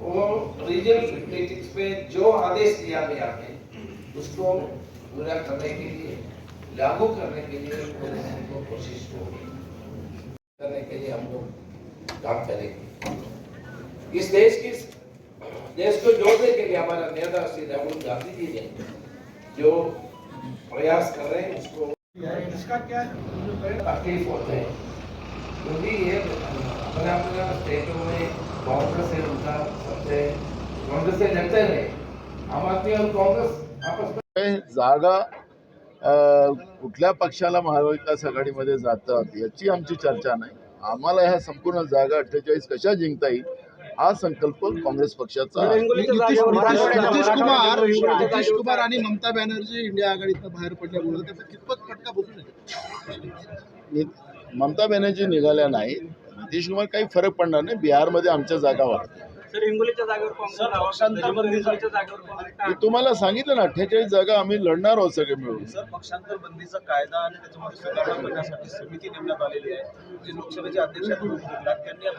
वो region meetings में जो आदेश दिया गया है उसको पूरा करने के लिए लागू करने के लिए पूरे हमको कोशिश होगी। करने के लिए हम लोग काम करेंगे। इस देश की देश को जोड़ने के लिए हमारा नेता श्री राहुल गांधी जी ने जो प्रयास कर रहे हैं उसको इसका क्या तकलीफ होते हैं क्योंकि ये अपना अपना स्टेटों में कांग्रेस है उनका सबसे कांग्रेस से लड़ते रहे आम आदमी और कांग्रेस. आपस में जागा अ, कुठल्या पक्षाला महाविकास आघाडीमध्ये जातात याची आमची चर्चा नाही. आम्हाला ह्या संपूर्ण जागा अठ्ठेचाळीस कशा जिंकता येईल हा संकल्प काँग्रेस पक्षाचा आहे. नितीश कुमार नितीश कुमार आणि ममता बॅनर्जी इंडिया आघाडीतनं बाहेर पडल्यामुळे त्याचा कितपत फटका बसू शकतो? ममता बॅनर्जी निघाल्या नाही नितीश कुमार काही फरक पडणार नाही. बिहारमध्ये आमच्या जागा वाढतात सर हिंगोलीच्या जागेवर काँग्रेस हवा हिंगोलीच्या जागेवर काँग्रेस मी तुम्हाला सांगितलं ना अठ्ठेचाळीस जागा आम्ही लढणार आहोत सगळे मिळून. सर पक्षांतर बंदीचा कायदा आणि त्याच्यामध्ये सुधारणा करण्यासाठी समिती नेमण्यात आलेली आहे. जे लोकसभेचे अध्यक्ष आहेत, त्यांनी आता